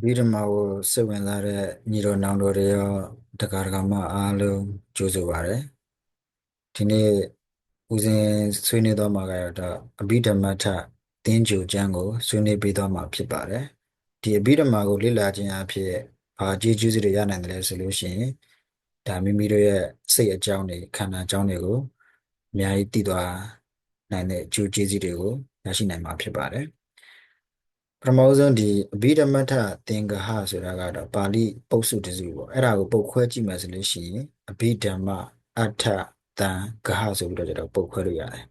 ဗိဓမာကိုစိတ်ဝင်စားတဲ့ညီတော်နောင်တော်တွေရောတက္ကရာမအားလုံးကြိုဆိုပါရစေဒီနေ့ဦးဇင်းဆွေးနွေးသွားမှာကတော့အဘိဓမ္မထသင်္ကြန်ကျမ်းကိုဆွေးနွေးပေးသွားမှာဖြစ်ပါတယ်ဒီအဘိဓမ္မာကိုလေ့လာခြင်းအဖြစ်ဘာအကျိုးကျေးဇူးတွေရနိုင်တယ်လဲဆိုလို့ရှိရင်ဒါမိမိတို့ရဲ့စိတ်အကြောင်းတွေခန္ဓာအကြောင်းတွေကိုအများကြီးသိသွားနိုင်တဲ့အကျိုးကျေးဇူးတွေကိုရရှိနိုင်မှာဖြစ်ပါတယ် ပထမဆုံးဒီအဘိဓမ္မထသင်္ကဟဆိုတာကတော့ပါဠိပုပ်စုတစုပေါ့အဲ့ဒါကိုပုတ်ခွဲကြည့်မယ်ဆိုလို့ရှိရင်အဘိဓမ္မအဋ္ဌတံဂဟဆိုပြီးတော့ကျွန်တော်ပုတ်ခွဲလို့ရတယ်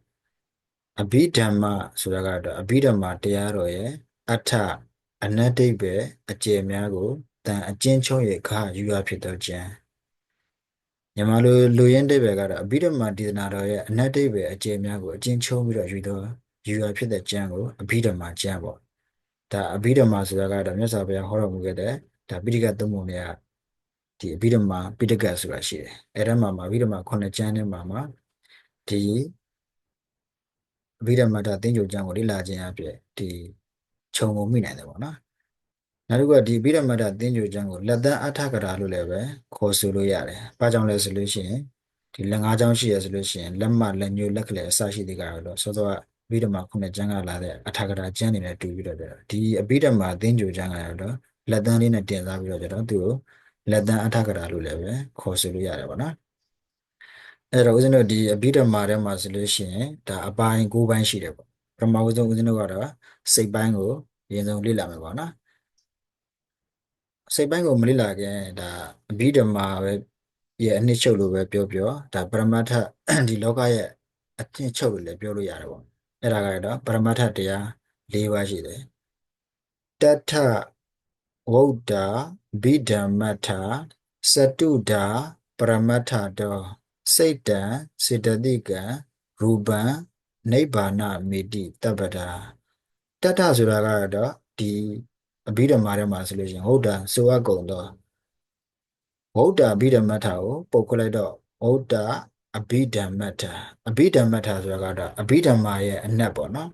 အဘိဓမ္မဆိုတာကတော့အဘိဓမ္မာတရားတော်ရဲ့အဋ္ဌအနတ္တိပဲအကျယ်များကိုတန်အကျဉ်းချုံးရဲ့ဂဟယူရဖြစ်သောကျမ်းမြန်မာလိုလူရင်းတိပဲကတော့အဘိဓမ္မာဒေသနာတော်ရဲ့အနတ္တိပဲအကျယ်များကိုအကျဉ်းချုံးပြီးတော့ယူသောယူရဖြစ်တဲ့ကျမ်းကိုအဘိဓမ္မာကျမ်းပေါ့ ဒါအဘိဓမ္မာဆိုတာကတော့မြတ်စွာဘုရားဟောတော်မူခဲ့တဲ့ဒါပိဋကသုံးပုံတွေကဒီအဘိဓမ္မာပိဋကဆိုတာရှိတယ်အဲဒါမှမှာအဘိဓမ္မာခုနှစ်ကျမ်းထဲမှာမှာဒီအဘိဓမ္မာတာသင်္ကြန်ကျမ်းကိုလေ့လာခြင်းအပြင်ဒီခြုံငုံမိနိုင်တယ်ပေါ့နော်နောက်တစ်ခုကဒီအဘိဓမ္မာတာသင်္ကြန်ကျမ်းကိုလက်သန်းအထကရာလို့လည်းပဲခေါ်ဆိုလို့ရတယ်။ဘာကြောင့်လဲဆိုလို့ရှိရင်ဒီလက်ငါးချောင်းရှိရဆိုလို့ရှိရင်လက်မလက်ညိုးလက်ကလေးအစရှိတဲ့ကတော့စောစောက ဘိဓမ္မာခုနှစ်ကျမ်းကလာတဲ့အထာဂရာကျမ်းတွေနဲ့တူပြီးတော့ဒီအဘိဓမ္မာသင်္ကြန်ကျမ်းကတော့လက်သန်းလေးနဲ့တင်စားပြီးတော့ကျတော့သူ့ကိုလက်သန်းအထာဂရာလို့လည်းပဲခေါ်ဆိုလို့ရတယ်ပေါ့နော်အဲ့တော့ဦးဇင်းတို့ဒီအဘိဓမ္မာထဲမှာဆိုလို့ရှိရင်ဒါအပိုင်း၉ပိုင်းရှိတယ်ပေါ့ပထမဦးဆုံးဦးဇင်းတို့ကတော့စိတ်ပိုင်းကိုအရင်ဆုံးလေ့လာမယ်ပေါ့နော်စိတ်ပိုင်းကိုမလေ့လာခင်ဒါအဘိဓမ္မာပဲရဲ့အနှစ်ချုပ်လို့ပဲပြောပြောဒါပရမတ္ထဒီလောကရဲ့အကျင့်ချုပ်လို့လည်းပြောလို့ရတယ်ပေါ့ အဲ့ဒါကတော့ပရမတ္ထတရား၄ပါးရှိတယ်တထဝုဒ္ဓဘိဓမ္မထစတုဒာပရမတ္ထတောစိတ်တံစေတသိကံရူပံနိဗ္ဗာနမေတိတပ္ပတာတထဆိုတာကတော့ဒီအဘိဓမ္မာထဲမှာဆိုလို့ရှိရင်ဟုတ်တာဆိုအပ်ကုန်တော့ဝုဒ္ဓအဘိဓမ္မထကိုပုတ်ခွလိုက်တော့ဝုဒ္ဓ အဘိဓမ္မထအဘိဓမ္မထဆိုတာကတော့အဘိဓမ္မာရဲ့အနက်ပေါ့နော်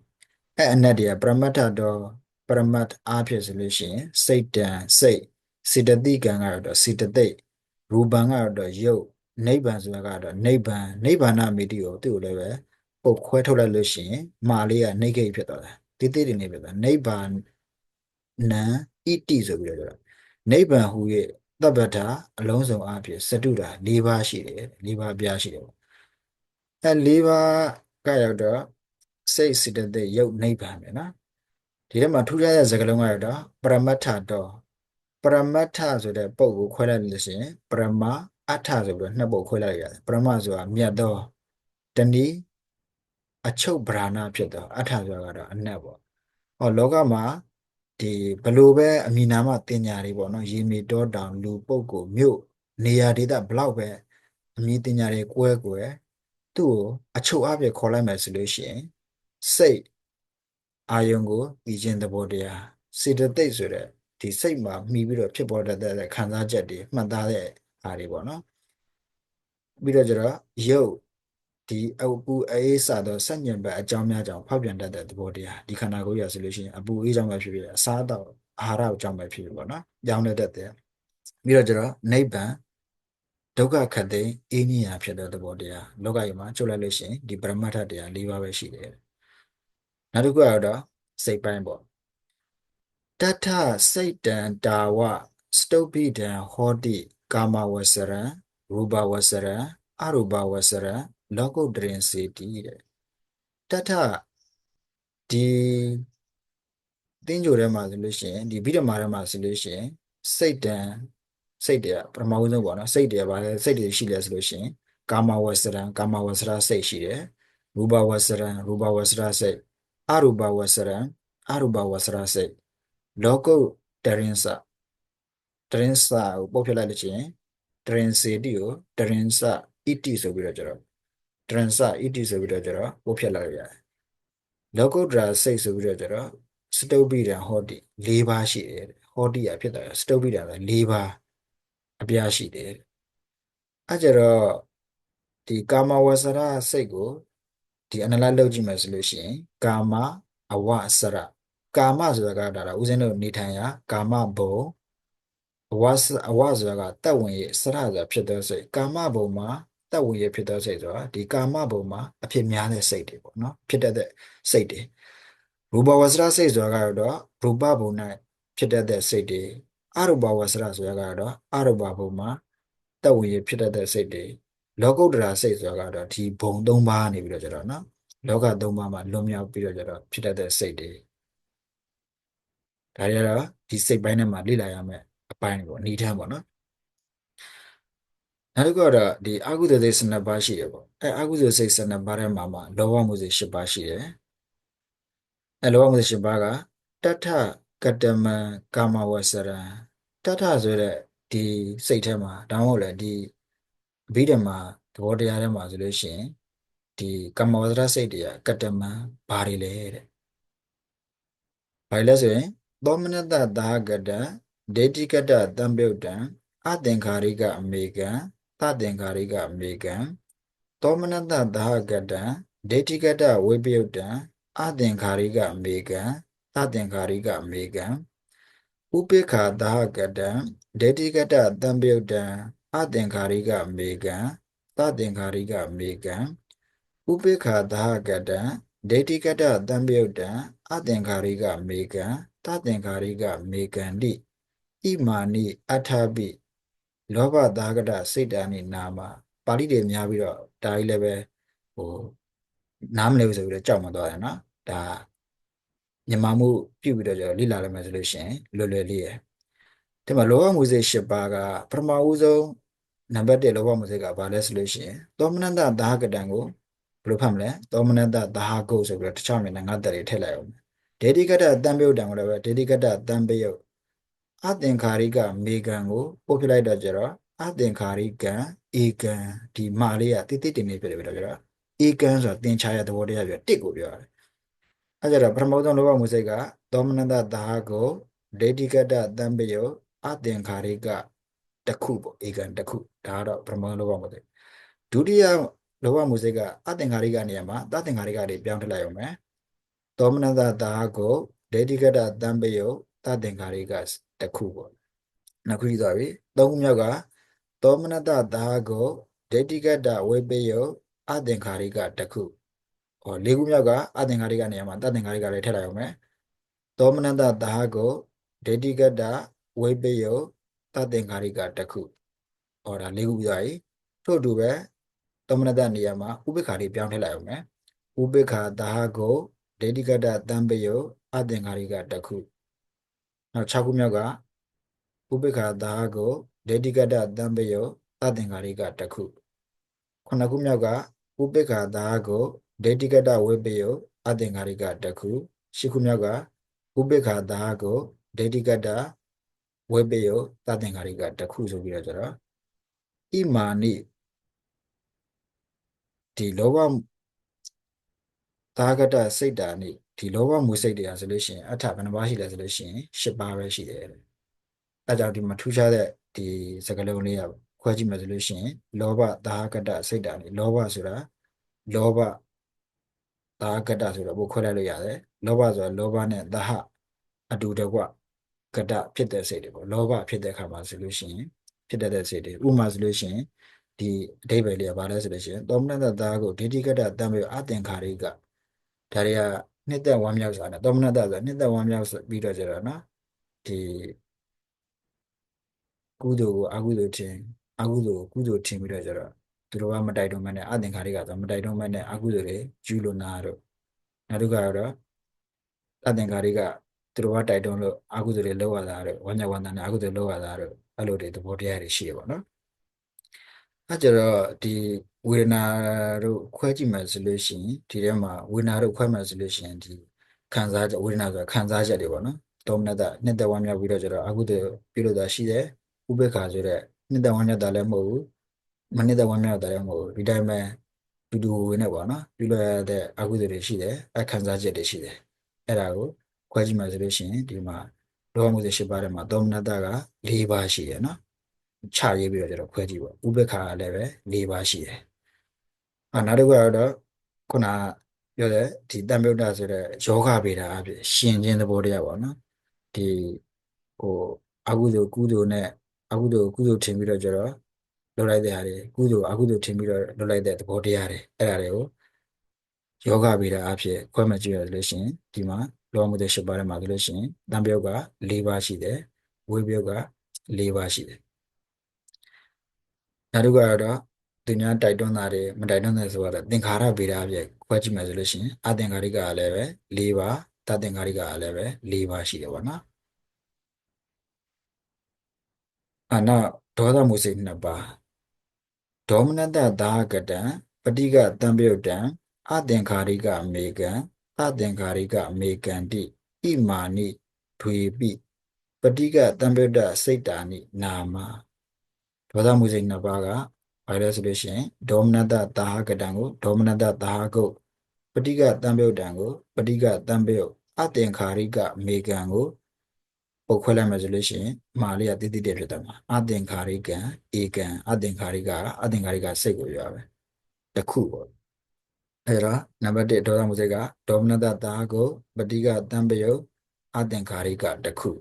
အဲအနက်တည်းကပရမတ္ထတော့ပရမတ်အားဖြင့်ဆိုလို့ရှိရင်စိတ်တံစိတ်စေတသိကံကတော့စေတသိက်ရူပံကတော့ယုတ်နိဗ္ဗာန်ဆိုတာကတော့နိဗ္ဗာန်နိဗ္ဗာနမိတိကိုသူ့ကိုလည်းပဲပုတ်ခွဲထုတ်လိုက်လို့ရှိရင်မာလေးကနှိဂိတ်ဖြစ်သွားတယ်တိတိတွေနေဖြစ်သွားနိဗ္ဗာန်နံဣတိဆိုပြီးတော့ပြောတာနိဗ္ဗာန်ဟူ၍ သဗ္ဗတာအလုံးစုံအပြင်စတုတာ၄ပါးရှိတယ်၄ပါးပြားရှိတယ်ပေါ့အဲ၄ပါးကရောက်တော့စိတ်စေတသိက်ယုတ်နိဗ္ဗာန်ပဲနော်ဒီထဲမှာထူးခြားတဲ့စကားလုံးကတော့ပရမတ္ထတော်ပရမတ္ထဆိုတဲ့ပုဂ္ဂိုလ်ခွဲလိုက်လို့ရှိရင်ပရမအဋ္ဌဆိုပြီးတော့နှစ်ပုဒ်ခွဲလိုက်ရတယ်ပရမဆိုတာမြတ်သောတနည်းအချုပ်ဗราဏဖြစ်သောအဋ္ဌဆိုတာကတော့အနတ်ပေါ့ဟောလောကမှာ ဒီဘလို့ပဲအမိနာမတင်ညာတွေပေါ့နော်ရေမြေတောတောင်လူပုဂ္ဂိုလ်မြို့နေရာဒေသဘလောက်ပဲအမိတင်ညာတွေကွဲကွဲသူ့ကိုအချုပ်အပြည့်ခေါ်လိုက်မယ်ဆိုလို့ရှိရင်စိတ်အာယုံကိုသိခြင်းသဘောတရားစေတသိက်ဆိုတဲ့ဒီစိတ်မှာမှီပြီးတော့ဖြစ်ပေါ်တတ်တဲ့ခံစားချက်တွေမှတ်သားတဲ့အားတွေပေါ့နော်ပြီးတော့ကျတော့ရုပ် ဒီအပူအေးစသောစัญญံဘက်အကြောင်းများကြောင့်ဖောက်ပြန်တတ်တဲ့သဘောတရားဒီခန္ဓာကိုယ်ရဆိုလို့ရှိရင်အပူအေးကြောင့်ပဲဖြစ်ဖြစ်အစားအသောက်အာဟာရကြောင့်ပဲဖြစ်ဖြစ်ပေါ့နော်ကြောင်းတတ်တဲ့ပြီးတော့ကျတော့နိဗ္ဗာန်ဒုက္ခခတ်သိအေးမြရာဖြစ်တဲ့သဘောတရားလောကကြီးမှာချုပ်လိုက်လို့ရှိရင်ဒီပရမတ္ထတရား၄ပါးပဲရှိတယ်နောက်တစ်ခုကတော့စိတ်ပိုင်းပေါ့တထစိတ်တံတာဝစတုပိတံဟောတိကာမဝဆရံရူပဝဆရံအရူပဝဆရံ လောကုတ္တရင်စေတီတဲ့တထဒီသင်္ကြိုထဲမှာဆိုလို့ရှိရင်ဒီဗိဓမာထဲမှာဆိုလို့ရှိရင်စိတ်တံစိတ်တွေကပထမဦးဆုံးပေါ့နော်စိတ်တွေကဘာလဲစိတ်တွေရှိလဲဆိုလို့ရှိရင်ကာမဝဆရံကာမဝဆရစိတ်ရှိတယ်ရူပဝဆရံရူပဝဆရစိတ်အရူပဝဆရံအရူပဝဆရစိတ်လောကုတရင်စတရင်စကိုပုတ်ပြလိုက်လို့ချင်းတရင်စေတိကိုတရင်စဣတိဆိုပြီးတော့ကျတော့ တရင်စဣတိဆိုပြီးတော့ကျတော့ပုတ်ပြလိုက်ရတယ်လောကုတ္တရာစိတ်ဆိုပြီးတော့ကျတော့စတုပိဒံဟောတိ၄ပါးရှိတယ်ဟောတိရဖြစ်တယ်စတုပိဒံလည်း၄ပါးအပြားရှိတယ်အဲကြတော့ဒီကာမဝဆရစိတ်ကိုဒီ analyze လုပ်ကြည့်မယ်ဆိုလို့ရှိရင် ကာမအဝဆရကာမဆိုတာကဒါတော့ဦးဇင်းတို့နေထိုင်ရာကာမဘုံအဝစအဝဆိုတာကတက်ဝင်ရစရဆိုတာဖြစ်သောစိတ်ကာမဘုံမှာ တက်ဝင်ရဖြစ်သောစိတ်ဆိုတာဒီကာမဘုံမှာအဖြစ်များတဲ့စိတ်တွေပေါ့နော်ဖြစ်တတ်တဲ့စိတ်တွေရူပဝစရစိတ်ဆိုတာကတော့ရူပဘုံ၌ဖြစ်တတ်တဲ့စိတ်တွေအရူပဝစရဆိုတာကတော့အရူပဘုံမှာတက်ဝင်ရဖြစ်တတ်တဲ့စိတ်တွေလောကုတ္တရာစိတ်ဆိုတာကတော့ဒီဘုံ၃ပါးနေပြီးတော့ကျတော့နော်လောက၃ပါးမှာလွန်မြောက်ပြီးတော့ကျတော့ဖြစ်တတ်တဲ့စိတ်တွေဒါတွေကတော့ဒီစိတ်ပိုင်းထဲမှာလေ့လာရမယ်အပိုင်းပေါ့ဏိဌာန်ပေါ့နော် နောက်တစ်ခုကတော့ဒီအကုသိုလ်စိတ်12ပါးရှိတယ်ပေါ့အဲအကုသိုလ်စိတ်12ပါးထဲမှာမှလောဘမှုစိတ်10ပါးရှိတယ်အဲလောဘမှုစိတ်10ပါးကတထကတမံကာမဝဆရံတထဆိုတဲ့ဒီစိတ်ထဲမှာဒါမှမဟုတ်လေဒီအဘိဓမ္မာသဘောတရားထဲမှာဆိုလို့ရှိရင်ဒီကာမဝဆရစိတ်တွေကကတမံဘာတွေလဲတဲ့ဘာလဲဆိုရင်သောမနတသာကတံဒိဋ္ဌိကတတံပြုတ်တံအသင်္ခါရိကအမေကံ သသင်္ခါရိကအမေကံသောမနတသာကတံဒိဋ္ဌိကတဝိပယုတ်တံအသင်္ခါရိကအမေကံသသင်္ခါရိကအမေကံဥပိ္ပခာသာကတံဒိဋ္ဌိကတတံပြုတ်တံအသင်္ခါရိကအမေကံသသင်္ခါရိကအမေကံဥပိ္ပခာသာကတံဒိဋ္ဌိကတတံပြုတ်တံအသင်္ခါရိကမေကံသသင်္ခါရိကမေကံတိဣမာနိအထပိ လောဘသာကတစိတ်တန်နိနာမပါဠိတွေများပြီးတော့ဒါကြီးလည်းပဲဟိုနားမလည်ဘူးဆိုပြီးတော့ကြောက်မသွားတယ်နော်ဒါမြန်မာမှုပြုပြီးတော့ကျွန်တော်လေ့လာလိုက်မယ်ဆိုလို့ရှိရင်လွယ်လွယ်လေးရယ်ဒီမှာလောဘမှုစိတ်၈ပါးကပထမဦးဆုံးနံပါတ်1လောဘမှုစိတ်ကဘာလဲဆိုလို့ရှိရင်သောမနတသာကတံကိုဘယ်လိုဖတ်မလဲသောမနတသာကုတ်ဆိုပြီးတော့တခြားမျက်နှာငါးတက်တွေထည့်လိုက်အောင်ဒေတိကတတံပြုတ်တံကိုလည်းပဲဒေတိကတတံပြုတ် အသင်္ခါရိကမေကံကိုပို့ပြလိုက်တော့ကျတော့အသင်္ခါရိကံဧကံဒီမာလေးကတိတိတင်နေပြတယ်ပြတော့ကျတော့ဧကံဆိုတာသင်္ချာရသဘောတရားပြတစ်ကိုပြောရတယ်အဲကြတော့ပထမဆုံးလောဘမှုစိတ်ကသောမနတသာကိုဒေတိကတတံပြုတ်အသင်္ခါရိကတစ်ခုပေါ့ဧကံတစ်ခုဒါကတော့ပထမဆုံးလောဘမှုစိတ်ဒုတိယလောဘမှုစိတ်ကအသင်္ခါရိကနေရာမှာသသင်္ခါရိကတွေပြောင်းထလိုက်အောင်မယ်သောမနတတာကိုဒေတိကတတံပယုတသင်္ခါရိက တစ်ခုပေါ့နှစ်ခုရှိသွားပြီသုံးခုမြောက်ကသောမနတတာကိုဒေတိကတဝေပယုအသင်္ခါရိကတစ်ခုဟောလေးခုမြောက်ကအသင်္ခါရိကနေရာမှာတသင်္ခါရိကလည်းထည့်လိုက်အောင်မယ်သောမနတတာကိုဒေတိကတဝေပယုတသင်္ခါရိကတစ်ခုဟောဒါလေးခုပြသွားပြီထို့အတူပဲသောမနတနေရာမှာဥပ္ပခါတွေပြောင်းထည့်လိုက်အောင်မယ်ဥပ္ပခါတာကိုဒိဋ္ဌိကတတံပယုအသင်္ခါရိကတစ်ခု နောက်6ခုမြောက်ကဥပိ္ပခာသာကိုဒိဋ္ဌိကတတံပယုအသင်္ခါရိကတစ်ခုခုနှစ်ခုမြောက်ကဥပိ္ပခာသာကိုဒိဋ္ဌိကတဝိပယုအသင်္ခါရိကတစ်ခုရှစ်ခုမြောက်ကဥပိ္ပခာသာကိုဒိဋ္ဌိကတဝိပယုသသင်္ခါရိကတစ်ခုဆိုပြီးတော့ကျတော့ဣမာနိဒီလောဘသာဂတစိတ်တာနိ ဒီလောဘမူစိတ်တရားဆိုလို့ရှိရင်အထဘယ်နှပါးရှိလဲဆိုလို့ရှိရင်၈ပါးပဲရှိတယ်တဲ့အဲကြောင့်ဒီမှာထူးခြားတဲ့ဒီစကားလုံးလေးကခွဲကြည့်မယ်ဆိုလို့ရှိရင်လောဘသာဂတစိတ်တာနိလောဘဆိုတာလောဘသာဂတဆိုတော့ဘို့ခွဲလိုက်လို့ရတယ်လောဘဆိုတာလောဘနဲ့သဟအတူတကွကတဖြစ်တဲ့စိတ်တွေပေါ့လောဘဖြစ်တဲ့ခါမှာဆိုလို့ရှိရင်ဖြစ်တဲ့စိတ်တွေဥမာဆိုလို့ရှိရင်ဒီအဓိပ္ပာယ်လေးကဘာလဲဆိုလို့ရှိရင်သောမနတသားကိုဒိဋ္ဌိကတတံမေအသင်္ခါရိကဒါတွေက နှစ်သက်ဝမ်းမြောက်ဆိုတာသောမနတဆိုတာနှစ်သက်ဝမ်းမြောက်ပြီးတော့ကျတော့နော်ဒီကုသိုလ်ကိုအကုသိုလ်ထင်အကုသိုလ်ကိုကုသိုလ်ထင်ပြီးတော့ကျတော့သူတို့ကမတိုက်တွန်းမနဲ့အသင်္ခါရိကဆိုမတိုက်တွန်းမနဲ့အကုသိုလ်တွေကျူးလွန်တာတို့နောက်တစ်ခါတော့အသင်္ခါရိကသူတို့ကတိုက်တွန်းလို့အကုသိုလ်တွေလောက်ရတာတို့ဝမ်းမြောက်ဝမ်းသာနဲ့အကုသိုလ်လောက်ရတာတို့အဲ့လိုတွေသဘောတရားတွေရှိရပါတော့ အဲကြတော့ဒီဝေဒနာတို့ခွဲကြည့်မှဆိုလို့ရှိရင်ဒီထဲမှာဝေဒနာတို့ခွဲမှဆိုလို့ရှိရင်ဒီခံစားချက်ဝေဒနာဆိုတာခံစားချက်တွေပေါ့နော်ဒေါမနတနှစ်သက်ဝမ်းမြောက်ပြီးတော့ကျတော့အခုတည်းပြုလို့တာရှိတယ်ဥပေက္ခဆိုတဲ့နှစ်သက်ဝမ်းမြောက်တာလည်းမဟုတ်ဘူးမနှစ်သက်ဝမ်းမြောက်တာလည်းမဟုတ်ဘူးဒီတိုင်းပဲတူတူဝင်နေပေါ့နော်ပြုလို့ရတဲ့အခုတည်းတွေရှိတယ်အခံစားချက်တွေရှိတယ်အဲ့ဒါကိုခွဲကြည့်မှဆိုလို့ရှိရင်ဒီမှာလောဘမှုတွေရှိပါတယ်မှာဒေါမနတက၄ပါးရှိတယ်နော် ချရေးပြီးတော့ကျတော့ခွဲကြည့်ပေါ့ဥပ္ပခါလည်းပဲ၄ပါးရှိတယ်။အာနောက်တစ်ခုကတော့ခုနပြောတယ်ဒီတံမြုဒ္ဒဆိုတဲ့ယောဂဗေဒအဖြစ်ရှင်ခြင်းသဘောတရားပေါ့နော်ဒီဟိုအကုသိုလ်ကုသိုလ်နဲ့အကုသိုလ်ကုသိုလ်ထင်ပြီးတော့ကျတော့လုပ်လိုက်တဲ့ဟာတွေကုသိုလ်အကုသိုလ်ထင်ပြီးတော့လုပ်လိုက်တဲ့သဘောတရားတွေအဲ့ဒါတွေကိုယောဂဗေဒအဖြစ်ခွဲမှတ်ကြည့်ရလို့ရှိရင်ဒီမှာလောမှုတဲ့၈ပါးထဲမှာဆိုလို့ရှိရင်တံမြုပ်က၄ပါးရှိတယ်ဝိပယုတ်က၄ပါးရှိတယ် နောက်တစ်ခုကတော့သူများတိုက်တွန်းတာတွေမတိုက်တွန်းတဲ့ဆိုတော့သင်္ခါရဗေဒအဖြစ်ခွဲကြည့်မယ်ဆိုလို့ရှိရင်အသင်္ခါရိကကလည်းပဲ၄ပါးတသင်္ခါရိကကလည်းပဲ၄ပါးရှိတယ်ပေါ့နော်အနောက်ဒေါသမုစိတ်နှစ်ပါးဒေါမနတသာကတံပဋိကတံပြုတ်တံအသင်္ခါရိကမေကံအသင်္ခါရိကမေကံတိဣမာနိထွေပိပဋိကတံပြုတ်တစိတ်တာနိနာမ ဒေါသမုစိတ်နှစ်ပါးကဘာလဲဆိုလို့ရှိရင်ဒေါမနတသာကတံကိုဒေါမနတသာကုတ်ပဋိကတံပြုတ်တံကိုပဋိကတံပြုတ်အသင်္ခါရိကမေကံကိုပုတ်ခွဲလိုက်မယ်ဆိုလို့ရှိရင်မာလေးကတိတိတည်းဖြစ်သွားမှာအသင်္ခါရိကံဧကံအသင်္ခါရိကအသင်္ခါရိကစိတ်ကိုပြောရပဲတခုပေါ့အဲ့တော့နံပါတ်1ဒေါသမုစိတ်ကဒေါမနတသာကိုပဋိကတံပြုတ်အသင်္ခါရိကတခု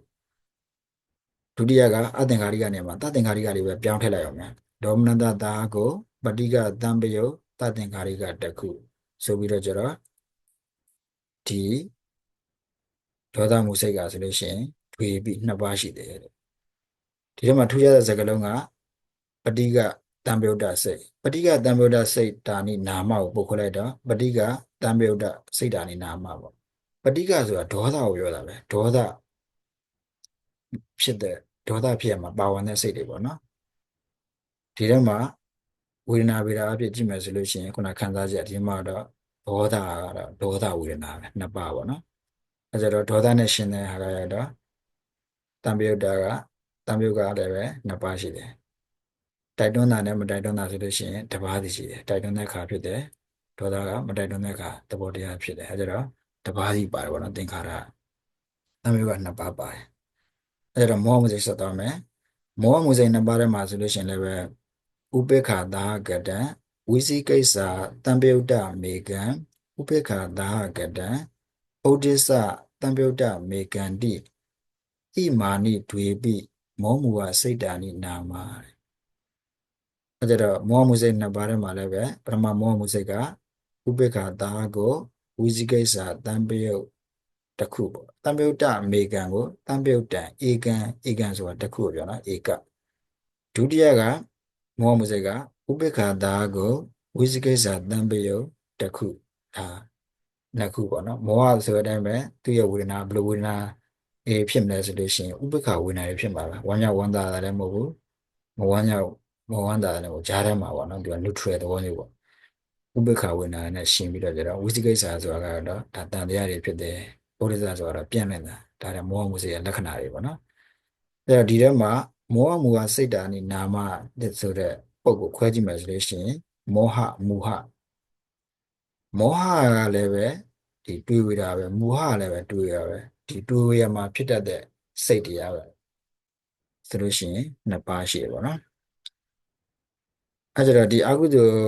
ဒုတိယကအသင်္ခါရိကနေမှာတသင်္ခါရိကလေးပဲပြောင်းထည့်လိုက်အောင်များဒေါမနတသာကိုပဋိကတံပြုတ်တသင်္ခါရိကတခုဆိုပြီးတော့ကျတော့ဒီဒေါသမုစိတ်ကဆိုလို့ရှိရင်ထွေပြီးနှစ်ပါးရှိတယ်တဲ့ဒီထဲမှာထူးခြားတဲ့စကားလုံးကပဋိကတံပြုတ်တစိတ်ပဋိကတံပြုတ်တစိတ်တာနိနာမကိုပုတ်ခွဲလိုက်တော့ပဋိကတံပြုတ်တစိတ်တာနိနာမပေါ့ပဋိကဆိုတာဒေါသကိုပြောတာပဲဒေါသ ဖြစ်တဲ့ဒေါသဖြစ်ရမှာပါဝင်တဲ့စိတ်တွေပေါ့နော်ဒီထဲမှာဝေဒနာဗေဒအဖြစ်ကြည့်မယ်ဆိုလို့ရှိရင်ခုနခံစားချက်ဒီမှာတော့ဒေါသကတော့ဒေါသဝေဒနာပဲနှစ်ပါးပေါ့နော်အဲကြတော့ဒေါသနဲ့ရှင်တဲ့ဟာကရတော့တံပြုတ်တာကတံပြုတ်ကလည်းပဲနှစ်ပါးရှိတယ်တိုက်တွန်းတာနဲ့မတိုက်တွန်းတာဆိုလို့ရှိရင်တစ်ပါးစီရှိတယ်တိုက်တွန်းတဲ့ခါဖြစ်တယ်ဒေါသကမတိုက်တွန်းတဲ့ခါသဘောတရားဖြစ်တယ်အဲကြတော့တစ်ပါးစီပါတယ်ပေါ့နော်သင်္ခါရတံပြုတ်ကနှစ်ပါးပါတယ် အဲကြတော့မောဟမှုစိတ်ဆက်သွားမယ်မောဟမှုစိတ်နှစ်ပါးထဲမှာဆိုလို့ရှိရင်လည်းပဲဥပေက္ခသာကတံဝိသိကိစ္စတံပြုတ်တမေကံဥပေက္ခသာကတံဩဒိစ္စတံပြုတ်တမေကံတိဣမာနိဒွေပိမောမူဝစိတ်တာနိနာမအဲကြတော့မောမှုစိတ်နှစ်ပါးထဲမှာလည်းပဲပထမမောမှုစိတ်ကဥပေက္ခသာကိုဝိဇိကိစ္စတံပြုတ် တစ်ခုပေါ့တံပြုတ်တမေကံကိုတံပြုတ်တံဧကံဧကံဆိုတာတစ်ခုပြောနော်ဧကဒုတိယကမောမှုစိတ်ကဥပေက္ခသာကိုဝိဇိကိစ္စတံပြုတ်တစ်ခုဒါနှစ်ခုပေါ့နော်မောဟဆိုတဲ့အတိုင်းပဲသူ့ရဲ့ဝေဒနာဘယ်လိုဝေဒနာအေးဖြစ်မလဲဆိုလို့ရှိရင်ဥပ္ပခဝေဒနာတွေဖြစ်မှာပဲဝမ်းမြောက်ဝမ်းသာတာလည်းမဟုတ်ဘူးမဝမ်းမြောက်မဝမ်းသာတာလည်းမဟုတ်ကြားထဲမှာပေါ့နော်သူက neutral သဘောမျိုးပေါ့ဥပ္ပခဝေဒနာနဲ့ရှင်ပြီးတော့ကြတော့ဝိသိကိစ္စဆိုတာကတော့ဒါတန်တရားတွေဖြစ်တယ် ပုရိသဆိုတာတော့ပြန့်နေတာဒါလည်းမောဟမှုစေရဲ့လက္ခဏာတွေပေါ့နော်အဲ့တော့ဒီထဲမှာမောဟမူဟာစိတ်တာနိနာမဆိုတဲ့ပုံကိုခွဲကြည့်မယ်ဆိုလို့ရှိရင်မောဟမူဟမောဟကလည်းပဲဒီတွေးဝေတာပဲမူဟကလည်းပဲတွေးရပဲဒီတွေးဝေရမှာဖြစ်တတ်တဲ့စိတ်တရားပဲဆိုလို့ရှိရင်နှစ်ပါးရှိတယ်ပေါ့နော်အဲကြတော့ဒီအကုသိုလ်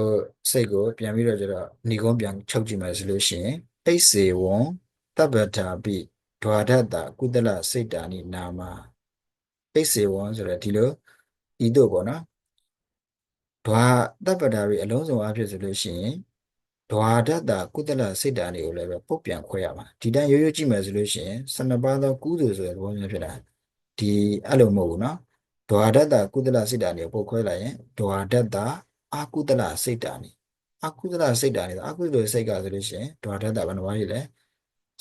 စိတ်ကိုပြန်ပြီးတော့ကြတော့ဏီကုန်းပြန်ချုပ်ကြည့်မယ်ဆိုလို့ရှိရင်အိစေဝံ တပ္ပတာပိဒွာဒတကုသလစိတ်တာနိနာမအိစေဝံဆိုရဒီလိုဤတို့ပေါ့နော်ဒွာတပ္ပတာပိအလုံးစုံအဖြစ်ဆိုလို့ရှိရင်ဒွာဒတကုသလစိတ်တာနိကိုလည်းပဲပုတ်ပြန်ခွဲရမှာဒီတန်းရိုးရိုးကြည့်မယ်ဆိုလို့ရှိရင်12ပါးသောကုသိုလ်ဆိုတဲ့သဘောမျိုးဖြစ်လာဒီအဲ့လိုမဟုတ်ဘူးနော်ဒွာဒတကုသလစိတ်တာနိကိုပုတ်ခွဲလိုက်ရင်ဒွာဒတအာကုသလစိတ်တာနိအကုသလစိတ်တာနိအကုသိုလ်စိတ်ကဆိုလို့ရှိရင်ဒွာဒတဘယ်နှပါးကြီးလဲ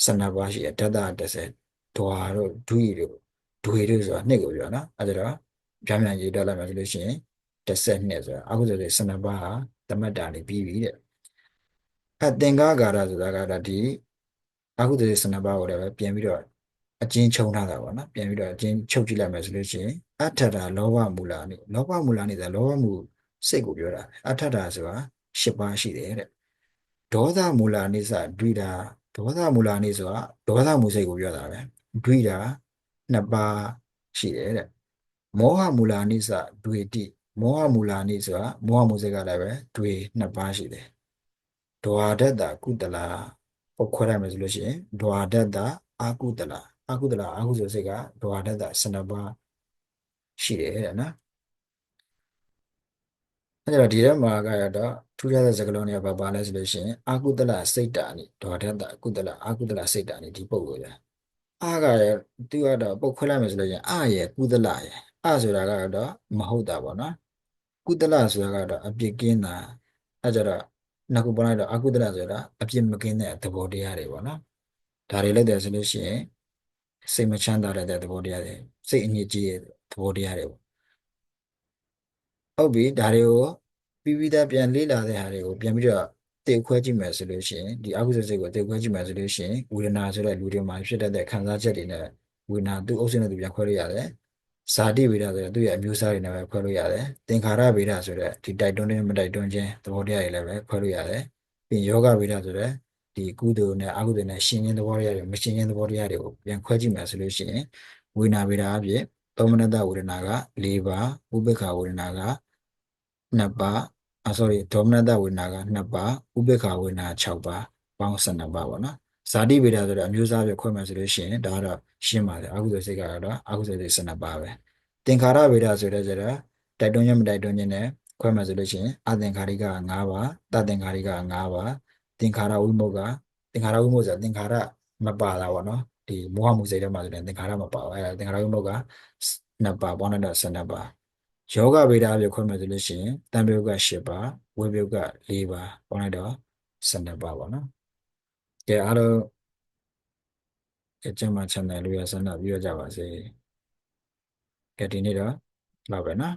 12ပါးရှိတယ်ဒတ္တ30ဒွါတို့ဒွိတို့ဒွေတို့ဆိုတာနှစ်ကိုပြောနော်အဲ့ဒါတော့ပြန်ပြန်ရေးတော့လိုက်မယ်ဆိုလို့ရှိရင်12ဆိုတာအာကုသလစိတ်12ပါးဟာသမတ္တာနေပြီးပြီတဲ့အသင်္ကာကာရဆိုတာကဒီအကုသိုလ်12ပါးကိုလည်းပဲပြန်ပြီးတော့အကျဉ်းချုံထားတာပေါ့နော်ပြန်ပြီးတော့အကျဉ်းချုပ်ကြည့်လိုက်မယ်ဆိုလို့ရှိရင်အထတာလောဘမူလာနေလောဘမူလာနေတာလောဘမူစိတ်ကိုပြောတာအထတာဆိုတာ10ပါးရှိတယ်တဲ့ဒေါသမူလာနေစဒွိတာ ဒေါသမူလာနေဆိုတာဒေါသမူစိတ်ကိုပြောတာပဲဒွိတာ2ပါးရှိတယ်တဲ့မောဟမူလာနိစဒွေတိမောဟမူလာနိဆိုတာမောဟမူစိတ်ကလည်းပဲဒွေ2ပါးရှိတယ်ဒွါဒတ္တကုတလာပုတ်ခွဲရမယ်ဆိုလို့ရှိရင်ဒွါဒတ်တာအာကုတလာအာကုတလာအာကုဆိုစိတ်ကဒွါဒတ်တာ12ပါးရှိတယ်တဲ့နော် အဲဒါဒီထဲမှာကရတော့ထူးခြားတဲ့စကားလုံးတွေကဘာပါလဲဆိုလို့ရှိရင်အာကုတလစိတ်တာနိဒွါဒတ်တာကုတလအာကုတလစိတ်တာနိဒီပုတ်လို့ရအာကရသူကတော့ပုတ်ခွဲလိုက်မယ်ဆိုလို့ရှိရင်အာရကုတလရအာဆိုတာကတော့မဟုတ်တာပေါ့နော်ကုတလဆိုတာကတော့အပြစ်ကင်းတာအဲကြတော့နှစ်ခုပေါင်းလိုက်တော့အာကုတလဆိုတာအပြစ်မကင်းတဲ့သဘောတရားတွေပေါ့နော်ဒါတွေလည်းတယ်ဆိုလို့ရှိရင်စိတ်မချမ်းသာတဲ့သဘောတရားတွေစိတ်အညစ်အကြေးတဲ့သဘောတရားတွေပေါ့ ဟုတ်ပြီဒါတွေကိုပြီးပြီးသားပြန်လေ့လာတဲ့ဟာတွေကိုပြန်ပြီးတော့တေခွဲကြည့်မယ်ဆိုလို့ရှိရင်ဒီအကုသိုလ်စိတ်ကိုတေခွဲကြည့်မယ်ဆိုလို့ရှိရင်ဝေဒနာဆိုတဲ့လူတွေမှာဖြစ်တတ်တဲ့ခံစားချက်တွေနဲ့ဝေဒနာသူ့အုပ်စုနဲ့သူပြန်ခွဲလို့ရတယ်ဇာတိဗေဒဆိုတဲ့သူ့ရဲ့အမျိုးအစားတွေနဲ့ပဲခွဲလို့ရတယ်သင်္ခါရဗေဒဆိုတဲ့ဒီတိုက်တွန်းခြင်းမတိုက်တွန်းခြင်းသဘောတရားတွေလည်းပဲခွဲလို့ရတယ်ပြီးရင်ယောဂဗေဒဆိုတဲ့ဒီကုသိုလ်နဲ့အကုသိုလ်နဲ့ရှင်ခြင်းသဘောတရားတွေမရှင်ခြင်းသဘောတရားတွေကိုပြန်ခွဲကြည့်မယ်ဆိုလို့ရှိရင်ဝေဒနာဗေဒအဖြစ်သောမနတဝေဒနာက၄ပါးဥပေက္ခဝေဒနာက 2ပါးအာ sorry ဒေါမနတဝေဒနာက2ပါးဥပေက္ခဝေဒနာ6ပါးပေါင်း12ပါးပေါ့နော်ဇာတိဗေဒဆိုတဲ့အမျိုးအစားပဲခွဲမယ်ဆိုလို့ရှိရင်ဒါကတော့ရှင်းပါတယ်အကုသိုလ်စိတ်ကတော့အကုသိုလ်စိတ်12ပါးပဲသင်္ခါရဗေဒဆိုတဲ့ကျတော့တိုက်တွန်းခြင်းမတိုက်တွန်းခြင်းနဲ့ခွဲမယ်ဆိုလို့ရှိရင်အသင်္ခါရိက5ပါးတသင်္ခါရိက5ပါးသင်္ခါရဝိမုတ်ကသင်္ခါရဝိမုတ်ဆိုတာသင်္ခါရမပါတာပေါ့နော်ဒီမောဟမှုစိတ်ထဲမှာဆိုရင်သင်္ခါရမပါဘူးအဲဒါသင်္ခါရဝိမုတ်က2ပါးပေါင်းလိုက်တော့12ပါး ယောဂဗေဒအပြည့်ခွဲမယ်ဆိုလို့ရှိရင်တံပြုတ်က8ပါးဝိပယုတ်က4ပါးပေါင်းလိုက်တော့12ပါးပေါ့နော်ကဲအားလုံးအကျဉ်းမှ channel လေးရဆန္ဒပြုရကြပါစေကဲဒီနေ့တော့လောက်ပဲနော်